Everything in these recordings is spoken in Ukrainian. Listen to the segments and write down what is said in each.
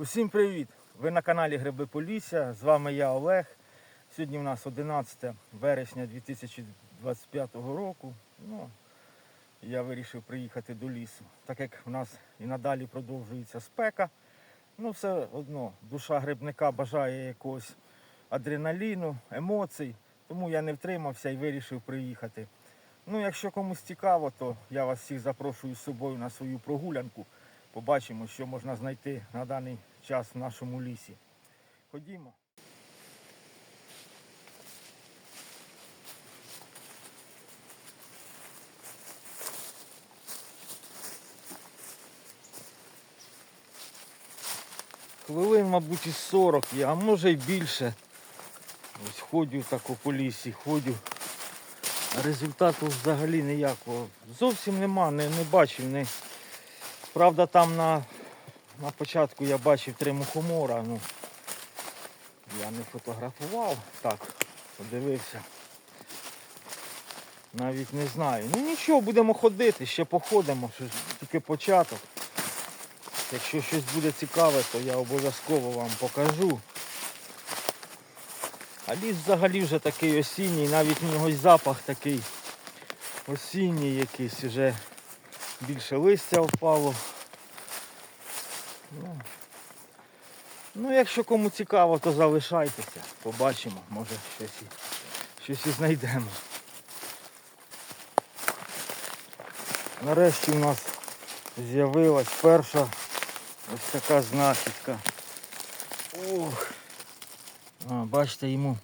Усім привіт! Ви на каналі Гриби Полісся. З вами я Олег. Сьогодні у нас 11 вересня 2025 року. Ну, я вирішив приїхати до лісу. Так як в нас і надалі продовжується спека. Ну, все одно, душа грибника бажає якогось адреналіну, емоцій. Тому я не втримався і вирішив приїхати. Ну, якщо комусь цікаво, то я вас всіх запрошую з собою на свою прогулянку. Побачимо, що можна знайти на даний час в нашому лісі. Ходімо. Хвилин, мабуть, і 40 є, а може й більше. Ось ходю так по лісі, ходю. Результату взагалі ніякого. Зовсім нема, не, не бачив. Не... Правда, там на, на початку я бачив три мухомора. Ну, я не фотографував, так, подивився. Навіть не знаю. Ну нічого, будемо ходити, ще походимо, тільки початок. Якщо щось буде цікаве, то я обов'язково вам покажу. А ліс взагалі вже такий осінній, навіть в нього запах такий осінній якийсь, вже більше листя впало. Ну, ну якщо кому цікаво, то залишайтеся, побачимо, може щось і, щось і знайдемо. Нарешті у нас з'явилась перша ось така знахідка. Ох. А, бачите, йому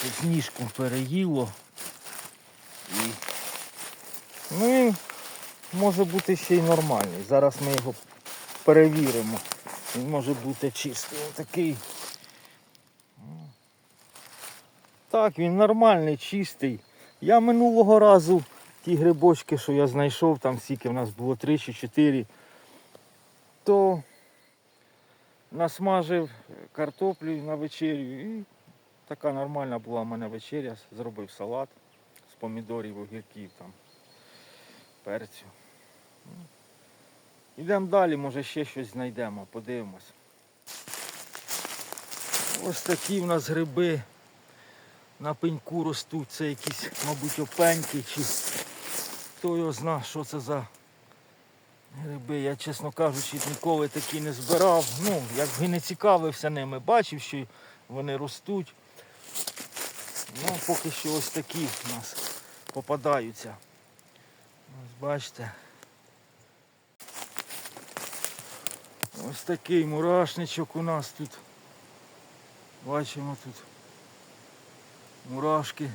щось ніжку переїло. І... Ну він може бути ще й нормальний. Зараз ми його перевіримо. Він може бути чистий. Він такий. Так, він нормальний, чистий. Я минулого разу ті грибочки, що я знайшов, там скільки в нас було 3 чи 4, то насмажив картоплю на вечерю і така нормальна була в мене вечеря. Зробив салат з помідорів, огірків, там, перцю. Ну, Йдемо далі, може ще щось знайдемо, подивимось. Ось такі в нас гриби на пеньку ростуть. Це якісь, мабуть, опеньки чи хто його зна, що це за гриби. Я, чесно кажучи, ніколи такі не збирав. Ну, якби не цікавився ними, бачив, що вони ростуть. Ну, поки що ось такі в нас попадаються. Ось бачите. Ось такий мурашничок у нас тут. Бачимо тут. Мурашки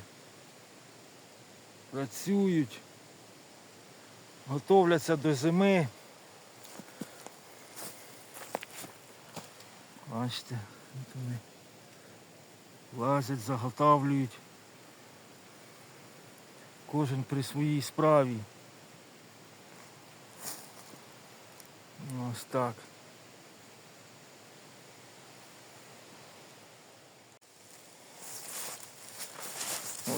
працюють, готовляться до зими. Бачите, вони лазять, заготовлюють. Кожен при своїй справі. Ось так.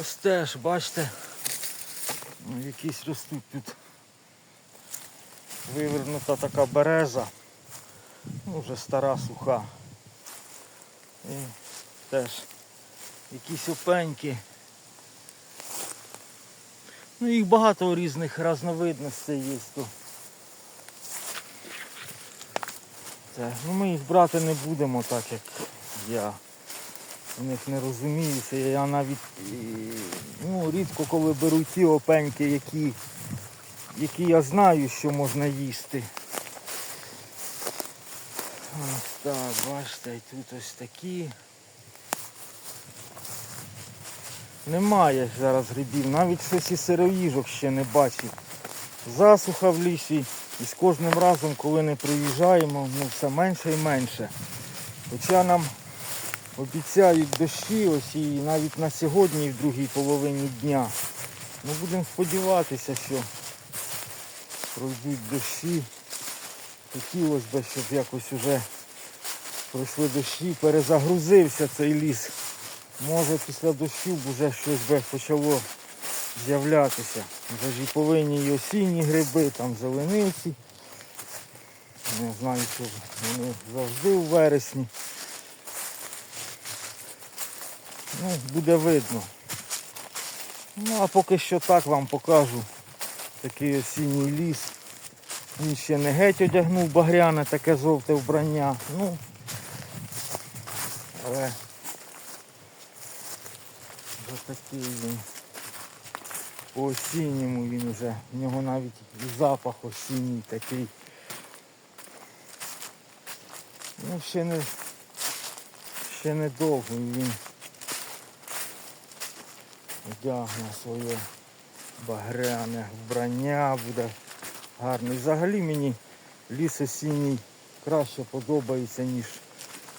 Ось теж, бачите, якісь ростуть тут вивернута така береза, ну, вже стара суха. І теж якісь опеньки. Ну їх багато різних різновидностей є тут. Це, ну ми їх брати не будемо так як я в них не розуміюся. Я навіть ну, рідко коли беру ті опеньки, які, які я знаю, що можна їсти. Ось так, бачите, тут ось такі. Немає зараз грибів, навіть щось і сироїжок ще не бачив. Засуха в лісі і з кожним разом, коли не приїжджаємо, ну все менше і менше. Хоча нам обіцяють дощі, ось і навіть на сьогодні, в другій половині дня. Ми будемо сподіватися, що пройдуть дощі. Хотілося б, щоб якось уже пройшли дощі, перезагрузився цей ліс. Може після дощу вже щось би почало з'являтися. Вже ж і повинні і осінні гриби, там зеленивці. Не знаю, що вони завжди у вересні. Ну, буде видно. Ну, а поки що так вам покажу. Такий осінній ліс. Він ще не геть одягнув багряне таке жовте вбрання. Ну, але вже такий він. По осінньому він вже. В нього навіть запах осінній такий. Ну, ще не, ще не довго він одягне своє багряне вбрання, буде гарний. Взагалі мені ліс осінній краще подобається, ніж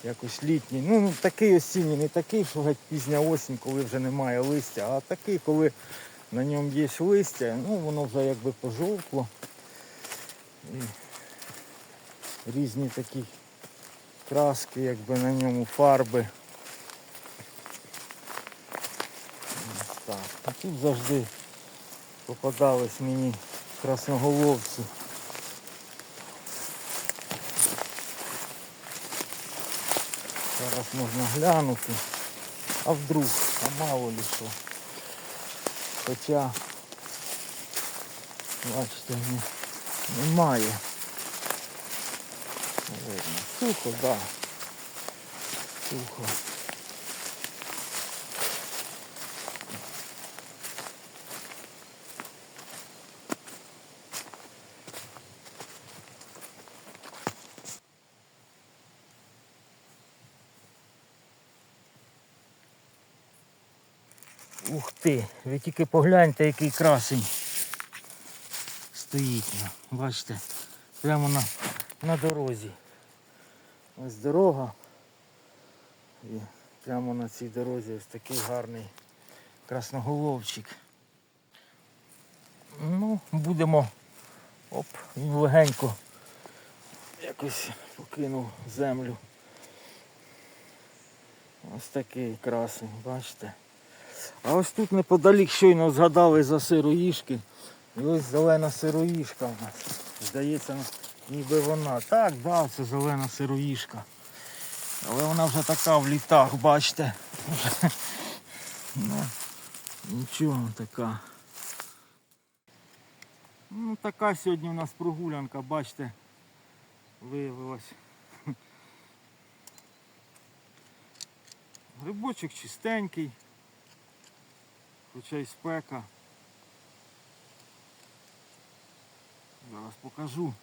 якось літній. Ну, ну, такий осінній, не такий, що пізня осінь, коли вже немає листя, а такий, коли на ньому є листя, ну воно вже якби пожовкло. І різні такі краски, якби на ньому фарби. Так. А тут завжди попадались мені красноголовці. Зараз можна глянути. А вдруг, а мало ли. Хоча, бачите, ні, немає. Видно. Сухо, так. Да. Сухо. Ух ти, ви тільки погляньте, який красень стоїть. Бачите, прямо на, на дорозі. Ось дорога. І прямо на цій дорозі ось такий гарний красноголовчик. Ну, будемо оп, він легенько якось покинув землю. Ось такий красень, бачите. А ось тут неподалік щойно згадали за сироїшки. І ось зелена сироїшка у нас. Здається, ніби вона. Так, да, це зелена сироїшка. Але вона вже така в літах, бачите. Ну, нічого така. Ну, така сьогодні у нас прогулянка, бачите, виявилась. Грибочок чистенький, хоча й спека. Зараз покажу.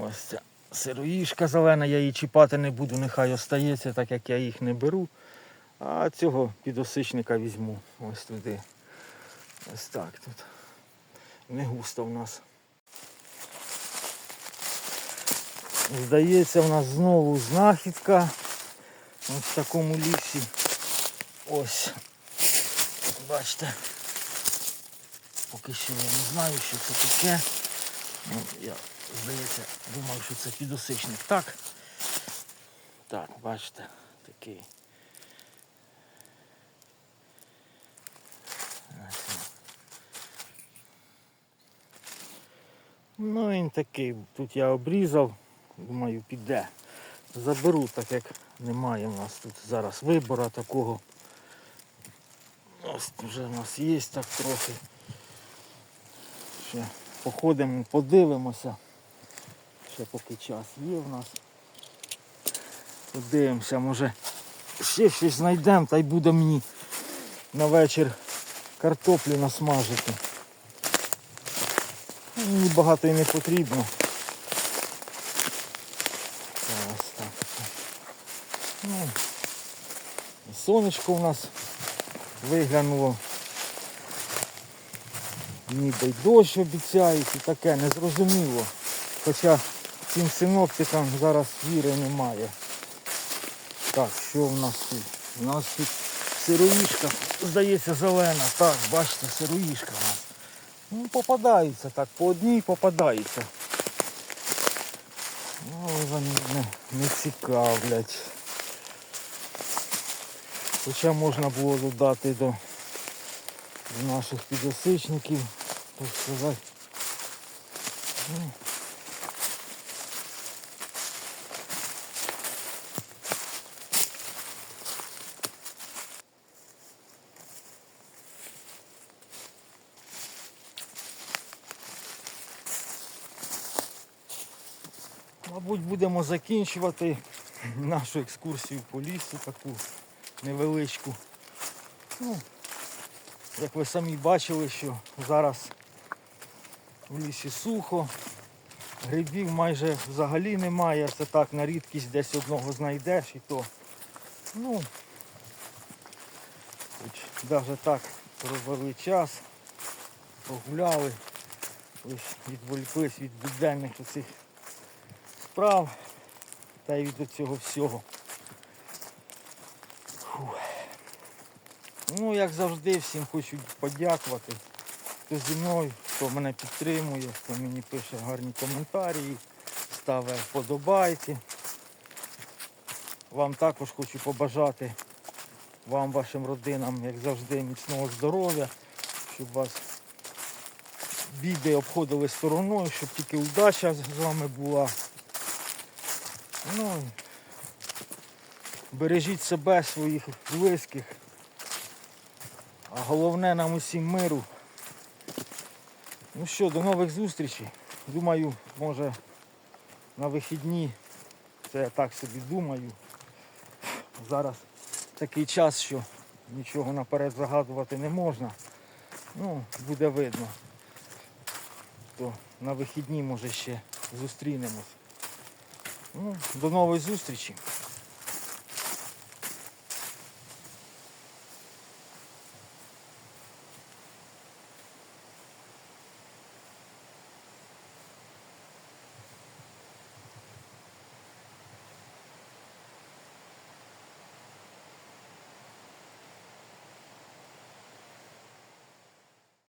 Ось ця сироїшка зелена, я її чіпати не буду, нехай остається, так як я їх не беру. А цього підосичника візьму ось туди. Ось так тут. Не густо в нас. Здається, в нас знову знахідка. Ось в такому лісі. Ось. Бачите. Поки що я не знаю, що це таке. Ну, я, здається, думаю, що це підосичник. Так. Так, бачите, такий. Ну він такий, тут я обрізав, думаю, піде. Заберу, так як немає в нас тут зараз вибора такого. Ось вже в нас є так трохи. Ще походимо, подивимося. Ще поки час є в нас. Подивимося, може ще щось знайдемо та й буде мені на вечір картоплі насмажити. Ну, Мені багато і не потрібно. Ось так. Ну, і сонечко у нас виглянуло. Ніби й дощ обіцяють і таке незрозуміло. Хоча цим синоптикам зараз віри немає. Так, що в нас тут? У нас тут сироїшка, здається, зелена. Так, бачите, сироїшка у нас. Ну, попадаються так, по одній попадаються. Ну, вони не, не цікавлять. Хоча можна було додати до, наших підосичників, так сказати. Мабуть, будемо закінчувати нашу екскурсію по лісу таку невеличку. Ну, як ви самі бачили, що зараз в лісі сухо, грибів майже взагалі немає, це так на рідкість десь одного знайдеш і то. Ну, хоч навіть так провели час, погуляли, ось відволіклись від буденних оцих справ та й від цього всього. Ну, як завжди, всім хочу подякувати, хто зі мною, хто мене підтримує, хто мені пише гарні коментарі, ставить вподобайки. Вам також хочу побажати вам, вашим родинам, як завжди, міцного здоров'я, щоб вас біди обходили стороною, щоб тільки удача з вами була. Ну, бережіть себе, своїх близьких. А головне нам усім миру. Ну що, до нових зустрічей. Думаю, може на вихідні, це я так собі думаю. Зараз такий час, що нічого наперед загадувати не можна. Ну, буде видно. То на вихідні може ще зустрінемось. Ну, до нової зустрічі.